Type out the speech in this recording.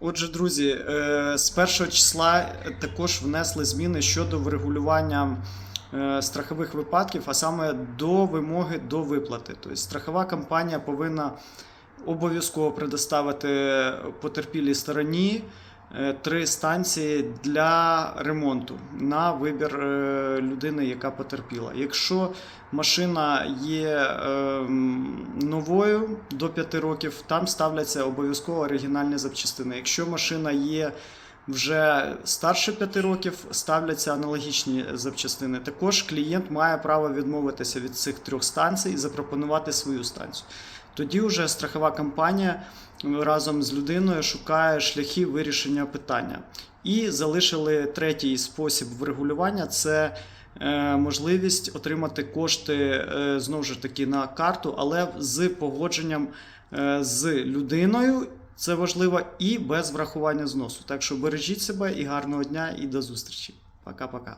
Отже, друзі, е, з першого числа також внесли зміни щодо врегулювання е, страхових випадків, а саме до вимоги до виплати. Тобто страхова компанія повинна обов'язково предоставити потерпілій стороні е, три станції для ремонту на вибір е, людини, яка потерпіла. Якщо машина є ем, новою до 5 років, там ставляться обов'язково оригінальні запчастини. Якщо машина є вже старше 5 років, ставляться аналогічні запчастини. Також клієнт має право відмовитися від цих трьох станцій і запропонувати свою станцію. Тоді вже страхова компанія разом з людиною шукає шляхи вирішення питання. І залишили третій спосіб врегулювання це е, можливість отримати кошти е, знову ж таки на карту, але з погодженням е, з людиною. Це важливо і без врахування зносу. Так що бережіть себе і гарного дня, і до зустрічі. Пока-пока.